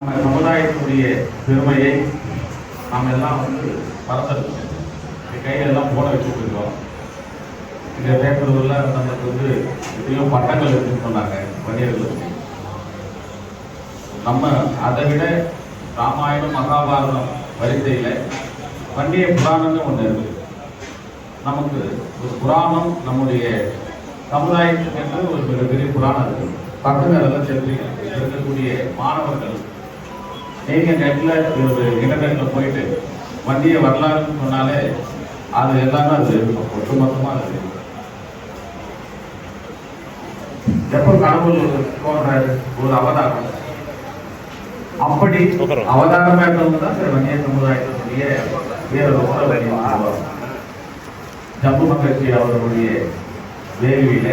நம்ம சமுதாயத்தினுடைய பெருமையை நாம் எல்லாம் வந்து மறந்துருக்கோம் கையெல்லாம் போட வச்சுட்டு இருக்கோம். இந்த பேப்பர்ல நம்மளுக்கு வந்து எத்தனையோ பட்டங்கள் இருக்குன்னு சொன்னாங்க வணிகர்களுக்கு நம்ம அதை விட ராமாயணம் மகாபாரதம் வரிசையில் பண்டைய புராணம்னு ஒன்று இருக்கு. நமக்கு ஒரு புராணம் நம்முடைய சமுதாயத்துக்கு ஒரு மிகப்பெரிய புராணம் இருக்கு. பக்கங்கள் எல்லாம் தெரிஞ்சுங்க இருக்கக்கூடிய மாணவர்கள் நீங்க நெட்ல ஒரு இன்டர்நெட்ல போயிட்டு வண்டிய வரலாறுன்னு சொன்னாலே அது எல்லாமே அது இருக்கும் ஒட்டுமொத்தமா அது. எப்போ கடவுள் தோன்றாரு ஒரு அவதாரம். அப்படி அவதாரமா இருந்தவங்க தான் சில வன்னிய சமுதாயத்தினுடைய வீரரோட வழியாக ஜம்மு மகர்ஜி அவர்களுடைய வேள்வியில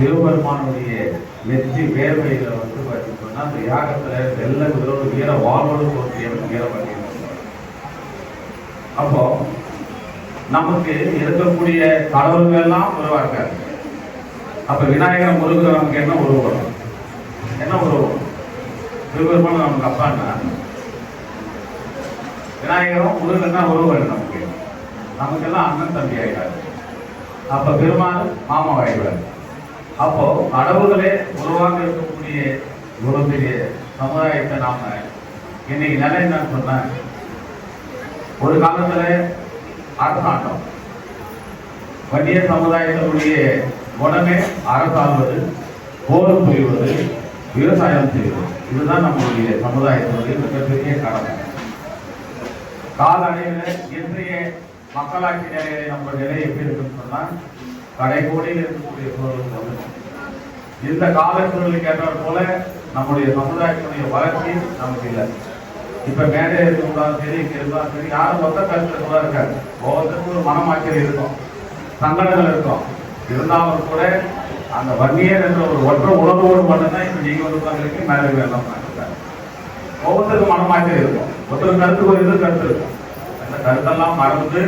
சிவபெருமானுடைய நெற்றி வேர்வையில வந்து பார்த்தீங்கன்னா அந்த யாகத்துல வெள்ள குதிரோடு வீர வாழ்வோடு தோன்றியவன் வீரமணி அப்போ நமக்கு இருக்கக்கூடிய கடவுள்கள் எல்லாம் உருவாக்காரு அப்ப விநாயகர் முருகர் நமக்கு என்ன உருவம்? என்ன உருவம்? சிவபெருமான் நமக்கு அப்பான்னா விநாயகரும் முருகன் தான் உருவம் நமக்கு. நமக்கெல்லாம் அண்ணன் தம்பி ஆயிட்டாரு. அப்ப பெருமாள் மாமா ஆயிடுவார். அப்போ அளவுகளே உருவாக இருக்கக்கூடிய ஒரு பெரிய சமுதாயத்தை நாம இன்னைக்கு நிலை என்னன்னு சொன்னா ஒரு காலத்துல அரசாங்கம் வன்னிய சமுதாயத்தினுடைய குணமே அரசாள்வது போர் புரிவது விவசாயம் செய்வது. இதுதான் நம்மளுடைய சமுதாயத்தினுடைய மிகப்பெரிய கடமை. காலடைவில் இன்றைய மக்களாட்சி நிலையை நம்ம நிலை எப்படி இருக்குன்னு சொன்னா கடைகோடியில் இருக்கக்கூடிய சூழலுக்கு வந்துடும் இந்த கால சூழலுக்கு போல நம்முடைய சமுதாயத்தினுடைய வளர்ச்சி நமக்கு இல்லை. இப்ப மேலே இருக்கக்கூடாது சரி இங்க இருந்தாலும் சரி யாரும் ஒத்த கருத்துல கூட இருக்காரு ஒவ்வொருத்தருக்கும் ஒரு மனமாச்சல் இருக்கும் சங்கடங்கள் இருக்கும். இருந்தாலும் கூட அந்த வன்னியர் என்ற ஒரு ஒற்ற உணர்வோடு மட்டும்தான் இப்ப நீங்க வந்து உட்காந்துருக்கு மேலே எல்லாம் ஒவ்வொருத்தருக்கும் மனமாச்சல் இருக்கும். ஒருத்தர் கருத்து ஒரு இது கருத்து இருக்கும். அந்த கருத்தெல்லாம் மறந்து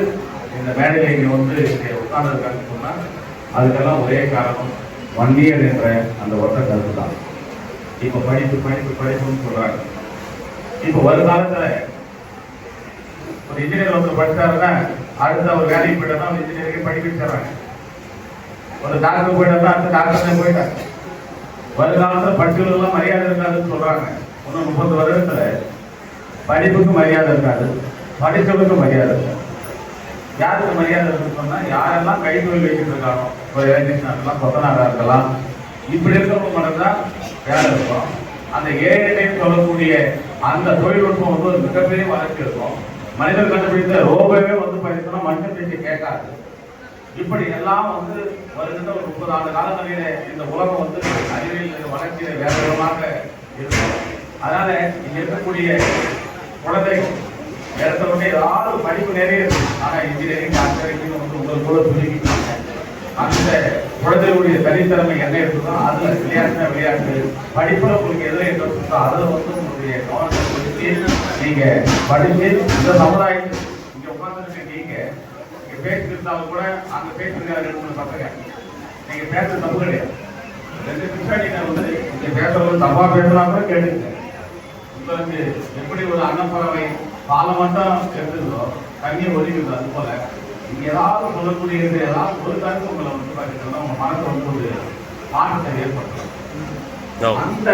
இந்த மேடையில இங்க வந்து இங்க உட்கார்ந்துருக்காங்கன்னு சொன்னா அதுக்கெல்லாம் ஒரே காரணம் வன்னியர் என்ற அந்த ஒற்ற கருத்து தான் இப்போ படிப்பு படிப்பு படிப்புன்னு சொல்றாங்க. இப்போ வருங்காலத்துல ஒரு இன்ஜினியர் ஒருத்தர் படித்தாருன்னா அடுத்த ஒரு வேலைக்கு போயிட்டா ஒரு இன்ஜினியரிங் படிக்க வச்சிடறாங்க. ஒரு டாக்டர் போயிட்டா அடுத்த டாக்டர் தான் போயிட்டாங்க வருங்காலத்தில் படிப்புகளுக்கெல்லாம் மரியாதை இருக்காதுன்னு சொல்றாங்க. இன்னும் முப்பது வருடத்தில் படிப்புக்கு மரியாதை இருக்காது படித்தவருக்கு மரியாதை இருக்காது. யாருக்கு மரியாதை இருக்குன்னு யாரெல்லாம் கைத்தொழில் வைக்கிட்டு இருக்கானோ இப்போ எலக்ட்ரிஷியனாக இருக்கலாம் கொத்தனாராக இருக்கலாம். இப்படி இருக்கிறவங்க மட்டும்தான் வேலை இருக்கும். அந்த ஏழை சொல்லக்கூடிய அந்த தொழில்நுட்பம் வந்து ஒரு மிகப்பெரிய வளர்ச்சி இருக்கும் மனிதர் கண்டுபிடித்த ரோபோவே வந்து பார்த்தீங்கன்னா மனுஷன் பேச்சு கேட்காது. இப்படி எல்லாம் வந்து வருகின்ற ஒரு முப்பது ஆண்டு காலங்களிலே இந்த உலகம் வந்து அறிவியல் வளர்ச்சியில வேகமாக இருக்கும். அதனால இங்க இருக்கக்கூடிய குழந்தைகள் இடத்துல ஏதாவது படிப்பு நிறைய இருக்கு. ஆனால் இன்ஜினியரிங் டாக்டரிங் வந்து உங்களுக்கு கூட சொல்லிக்கிட்டாங்க அந்த குழந்தைகளுடைய தனித்திறமை என்ன இருக்குதோ அதுல விளையாட்டு விளையாட்டு. படிப்புல உங்களுக்கு எதுல என்ன இருக்கோ அதுல வந்து உங்களுடைய கவனத்தை கொடுத்து நீங்க படிச்சு இந்த சமுதாயத்தில் இங்க உட்கார்ந்துருக்க நீங்க இங்க பேசியிருந்தாலும் கூட அங்க பேசுறதுக்கு ரெண்டு பசங்க. நீங்க பேசுறது தப்பு கிடையாது. ரெண்டு பின்னாடி வந்து இங்க பேசுறது தப்பா பேசுறா கூட கேட்டுங்க உங்களுக்கு எப்படி ஒரு அன்னப்பறவை பாலம் மட்டும் எடுத்துருந்தோ தண்ணி ஒதுக்குது அது போல. இங்க ஏதாவது சொல்லக்கூடியது ஏதாவது ஒரு கருத்து உங்களை வந்து பார்த்தீங்கன்னா உங்க மனசு வந்து ஒரு மாற்றத்தை ஏற்படுத்தும். அந்த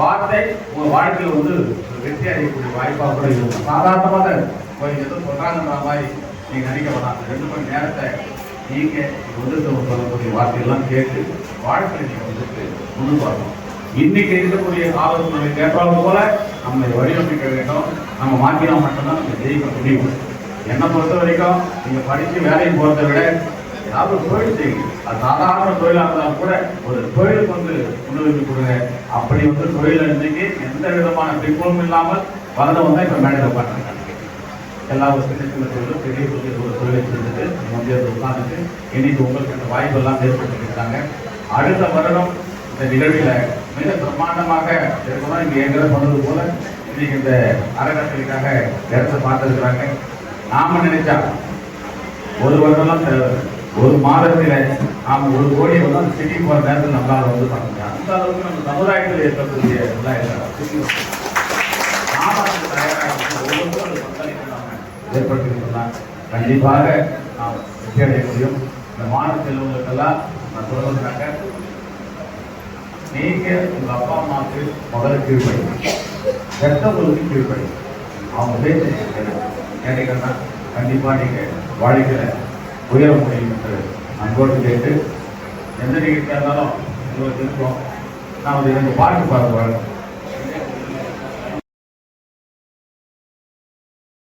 வார்த்தை உங்க வாழ்க்கையில வந்து வெற்றி அடையக்கூடிய வாய்ப்பா கூட இருக்கும். சாதாரணமா தான் இருக்கும். போய் ஏதோ சொல்றாங்கன்ற மாதிரி நீங்க நினைக்க வேணாம் ரெண்டு மணி நேரத்தை நீங்க வந்துட்டு சொல்லக்கூடிய வார்த்தையெல்லாம் கேட்டு வாழ்க்கையில நீங்க வந்துட்டு வரணும். இன்னைக்கு இருக்கக்கூடிய காலத்தினுடைய கேட்டாலும் போல நம்மை வடிவமைக்க வேண்டும். நம்ம மாற்றினா மட்டும்தான் நம்ம ஜெயிக்க முடியும். என்னை பொறுத்த வரைக்கும் நீங்க படிச்சு வேலைக்கு போகிறத விட ஏதாவது ஒரு தொழில் செய்யுங்க. அது சாதாரண தொழிலாக இருந்தாலும் கூட ஒரு தொழிலுக்கு வந்து முன்னுரிமை கொடுங்க. அப்படி வந்து தொழில் இன்னைக்கு எந்த விதமான பின்புலம் இல்லாமல் வளர்ந்தவங்க தான் இப்ப மேடையில் உட்காந்துருக்காங்க எல்லா ஒரு சின்ன சின்ன தொழிலும் பெரிய பெரிய ஒரு தொழிலை செஞ்சுட்டு முந்தைய உட்காந்துட்டு இன்னைக்கு உங்களுக்கு அந்த வாய்ப்பெல்லாம் ஏற்படுத்திருக்காங்க அடுத்த வருடம் இந்த நிகழ்வில் மிக பிரம்மாண்டமாக இருக்கணும் இங்கே எங்களை சொன்னது போல இன்னைக்கு இந்த அறக்கட்டளைக்காக இடத்தை பார்த்துருக்குறாங்க. நாம நினைச்சா ஒரு வருடம்லாம் ஒரு மாதத்தில் நாம ஒரு கோடியை வந்து சிட்டி போகிற போற நேரத்தில் நம்மளால வந்து பண்ண முடியும் அந்த அளவுக்கு நம்ம சமுதாயத்தில் ஏற்படக்கூடிய எல்லாம் இல்லை. நாம தயாராக கண்டிப்பாக நாம் வெற்றி அடைய முடியும். இந்த மாணவ செல்வங்களுக்கெல்லாம் நான் சொல்றதுனாக்க நீங்க உங்க அப்பா அம்மாவுக்கு முதல்ல கீழ்படி பெற்றவங்களுக்கு கீழ்படி அவங்க பேச்சு கேட்டீங்கன்னா கண்டிப்பாக நீங்கள் வாழ்க்கையில் உயர முடியும் என்று அன்போடு கேட்டு எந்த நிகழ்ச்சியாக இருந்தாலும் உங்களுக்கு இருக்கும். நான் வந்து இரண்டு பாட்டு பாடுவாங்க